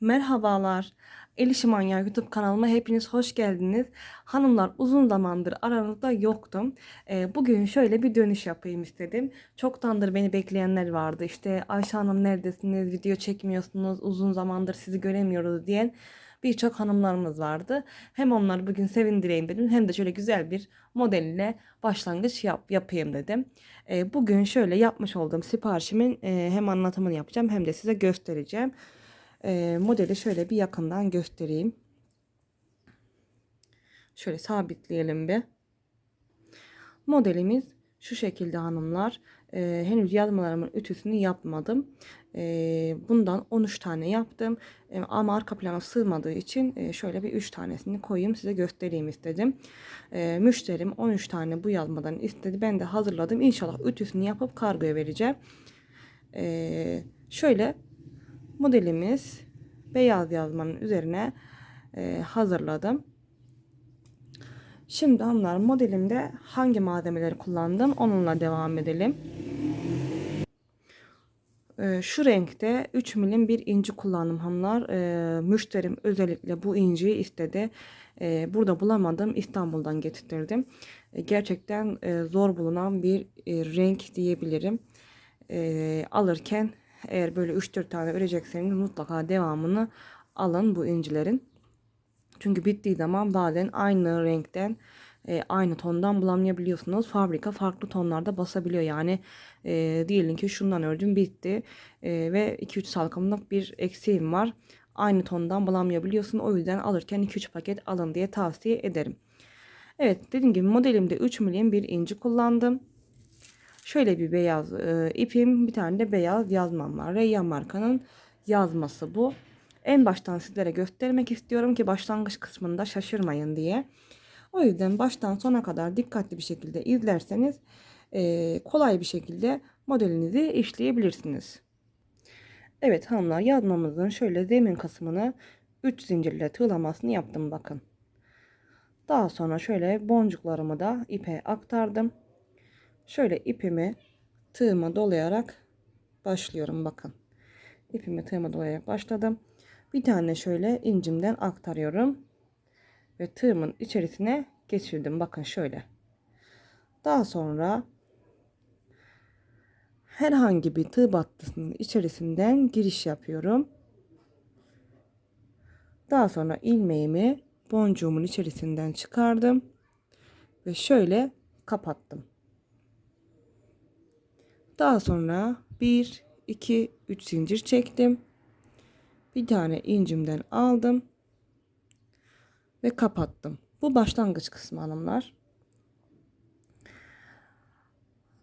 Merhabalar. El İşi Manyağı YouTube kanalıma hepiniz hoş geldiniz. Hanımlar uzun zamandır aranızda yoktum. Ee, bugün şöyle bir dönüş yapayım istedim. Çoktandır beni bekleyenler vardı. İşte Ayşe Hanım neredesiniz? Video çekmiyorsunuz. Uzun zamandır sizi göremiyoruz diyen birçok hanımlarımız vardı. Hem onları bugün sevindireyim dedim hem de şöyle güzel bir model ile başlangıç yap, yapayım dedim. Ee, bugün şöyle yapmış olduğum siparişimin e, hem anlatımını yapacağım hem de size göstereceğim. E, modeli şöyle bir yakından göstereyim. Şöyle sabitleyelim bir. Modelimiz şu şekilde hanımlar. E, henüz yazmalarımın ütüsünü yapmadım. E, bundan 13 tane yaptım. E, ama arka plana sığmadığı için e, şöyle bir 3 tanesini koyayım size göstereyim istedim. E, müşterim 13 tane bu yazmadan istedi. Ben de hazırladım. İnşallah ütüsünü yapıp kargoya vereceğim. E, şöyle modelimiz beyaz yazmanın üzerine e, hazırladım. Şimdi hanımlar modelimde hangi malzemeleri kullandım onunla devam edelim. E, şu renkte 3 milim bir inci kullandım hanımlar. E, müşterim özellikle bu inciyi istedi. E, burada bulamadım İstanbul'dan getirtirdim. E, gerçekten zor bulunan bir renk diyebilirim. Alırken eğer böyle 3-4 tane örecekseniz mutlaka devamını alın bu incilerin. Çünkü bittiği zaman bazen aynı renkten e, aynı tondan bulamayabiliyorsunuz. Fabrika farklı tonlarda basabiliyor. Yani e, diyelim ki şundan ördüm bitti e, ve 2-3 salkımlık bir eksiğim var. Aynı tondan bulamayabiliyorsun. O yüzden alırken 2-3 paket alın diye tavsiye ederim. Evet dediğim gibi modelimde 3 milim bir inci kullandım. Şöyle bir beyaz e, ipim, bir tane de beyaz yazmam var. Reyyan markanın yazması bu. En baştan sizlere göstermek istiyorum ki başlangıç kısmında şaşırmayın diye. O yüzden baştan sona kadar dikkatli bir şekilde izlerseniz e, kolay bir şekilde modelinizi işleyebilirsiniz. Evet hanımlar yazmamızın şöyle zemin kısmını 3 zincirle tığlamasını yaptım bakın. Daha sonra şöyle boncuklarımı da ipe aktardım. Şöyle ipimi tığıma dolayarak başlıyorum bakın. İpimi tığıma dolayarak başladım. Bir tane şöyle incimden aktarıyorum. Ve tığımın içerisine geçirdim. Bakın şöyle. Daha sonra herhangi bir tığ battısının içerisinden giriş yapıyorum. Daha sonra ilmeğimi boncuğumun içerisinden çıkardım. Ve şöyle kapattım. Daha sonra 1, 2, 3 zincir çektim. Bir tane incimden aldım. Ve kapattım. Bu başlangıç kısmı hanımlar.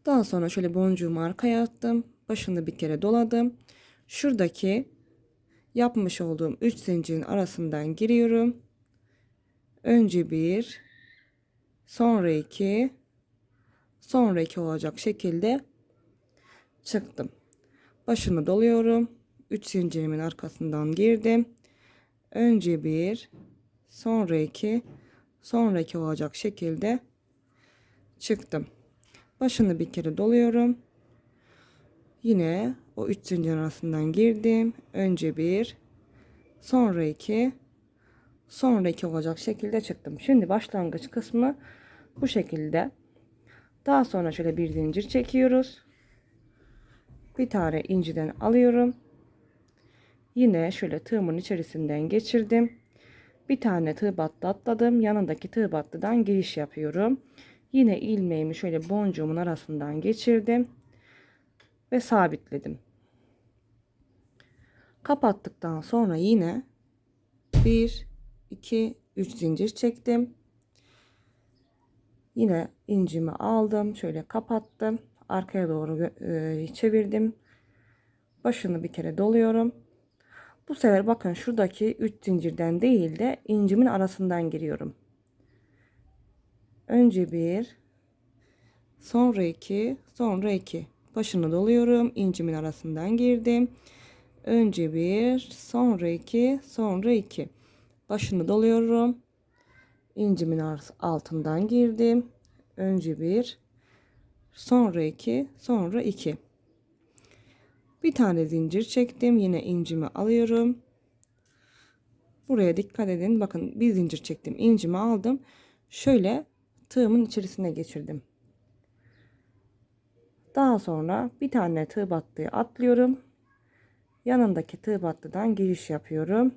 Daha sonra şöyle boncuğumu arkaya attım. Başını bir kere doladım. Şuradaki yapmış olduğum 3 zincirin arasından giriyorum. Önce bir, sonra iki, sonra iki olacak şekilde çıktım. Başını doluyorum. 3 zincirimin arkasından girdim. Önce bir, sonra iki, sonra iki olacak şekilde çıktım. Başını bir kere doluyorum. Yine o 3 zincir arasından girdim. Önce bir, sonra iki, sonra iki olacak şekilde çıktım. Şimdi başlangıç kısmı bu şekilde. Daha sonra şöyle bir zincir çekiyoruz bir tane inciden alıyorum. Yine şöyle tığımın içerisinden geçirdim. Bir tane tığ battı atladım. Yanındaki tığ battıdan giriş yapıyorum. Yine ilmeğimi şöyle boncuğumun arasından geçirdim. Ve sabitledim. Kapattıktan sonra yine 1, 2, 3 zincir çektim. Yine incimi aldım. Şöyle kapattım arkaya doğru e, çevirdim. Başını bir kere doluyorum. Bu sefer bakın şuradaki 3 zincirden değil de incimin arasından giriyorum. Önce bir, sonra iki, sonra iki. Başını doluyorum. incimin arasından girdim. Önce bir, sonra iki, sonra iki. Başını doluyorum. incimin altından girdim. Önce bir, sonra 2 sonra 2 bir tane zincir çektim yine incimi alıyorum Buraya dikkat edin. Bakın bir zincir çektim. incimi aldım. Şöyle tığımın içerisine geçirdim. Daha sonra bir tane tığ battığı atlıyorum. Yanındaki tığ battıdan giriş yapıyorum.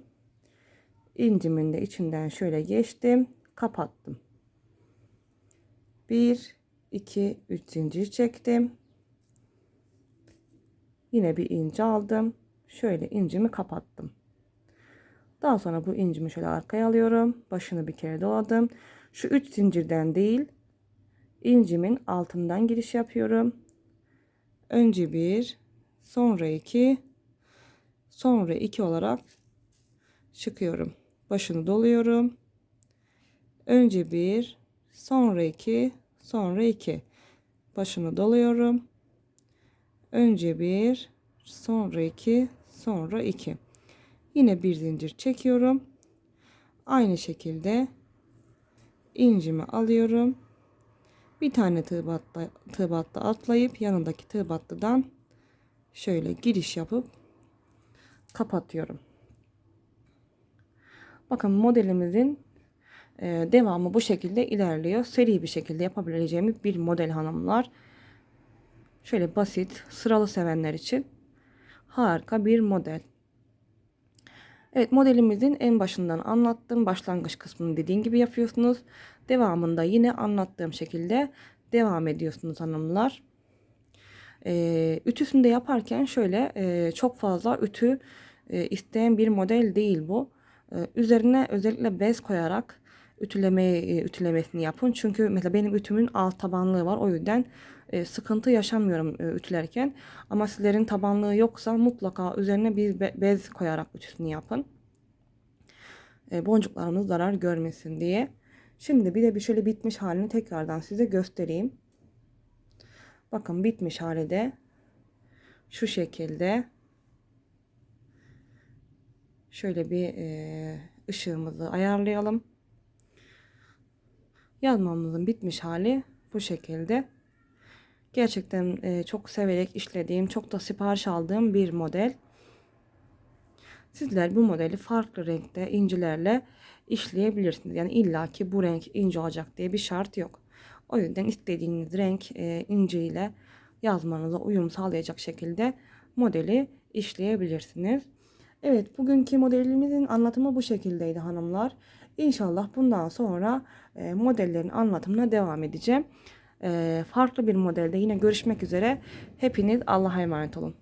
İncimin de içinden şöyle geçtim. Kapattım. 1 2 3 zincir çektim. Yine bir inci aldım. Şöyle incimi kapattım. Daha sonra bu incimi şöyle arkaya alıyorum. Başını bir kere doladım. Şu 3 zincirden değil, incimin altından giriş yapıyorum. Önce bir, sonra iki, sonra iki olarak çıkıyorum. Başını doluyorum. Önce bir, sonra iki, sonra iki. Başını doluyorum. Önce bir, sonra iki, sonra iki. Yine bir zincir çekiyorum. Aynı şekilde incimi alıyorum. Bir tane tığ battı, tığ battı atlayıp yanındaki tığ battıdan şöyle giriş yapıp kapatıyorum. Bakın modelimizin devamı bu şekilde ilerliyor. Seri bir şekilde yapabileceğimiz bir model hanımlar. Şöyle basit, sıralı sevenler için harika bir model. Evet modelimizin en başından anlattım. Başlangıç kısmını dediğim gibi yapıyorsunuz. Devamında yine anlattığım şekilde devam ediyorsunuz hanımlar. Ee, ütüsünü de yaparken şöyle e, çok fazla ütü e, isteyen bir model değil bu. E, üzerine özellikle bez koyarak ütülemeyi e, ütülemesini yapın. Çünkü mesela benim ütümün alt tabanlığı var. O yüzden e, sıkıntı yaşamıyorum e, ütülerken. Ama sizlerin tabanlığı yoksa mutlaka üzerine bir be bez koyarak ütüsünü yapın. Boncuklarımız zarar görmesin diye. Şimdi bir de bir şöyle bitmiş halini tekrardan size göstereyim. Bakın bitmiş hali de şu şekilde. Şöyle bir ışığımızı ayarlayalım. Yazmamızın bitmiş hali bu şekilde. Gerçekten e, çok severek işlediğim, çok da sipariş aldığım bir model. Sizler bu modeli farklı renkte incilerle işleyebilirsiniz. Yani illaki bu renk ince olacak diye bir şart yok. O yüzden istediğiniz renk e, ince ile yazmanıza uyum sağlayacak şekilde modeli işleyebilirsiniz. Evet bugünkü modelimizin anlatımı bu şekildeydi hanımlar. İnşallah bundan sonra e, modellerin anlatımına devam edeceğim. E, farklı bir modelde yine görüşmek üzere. Hepiniz Allah'a emanet olun.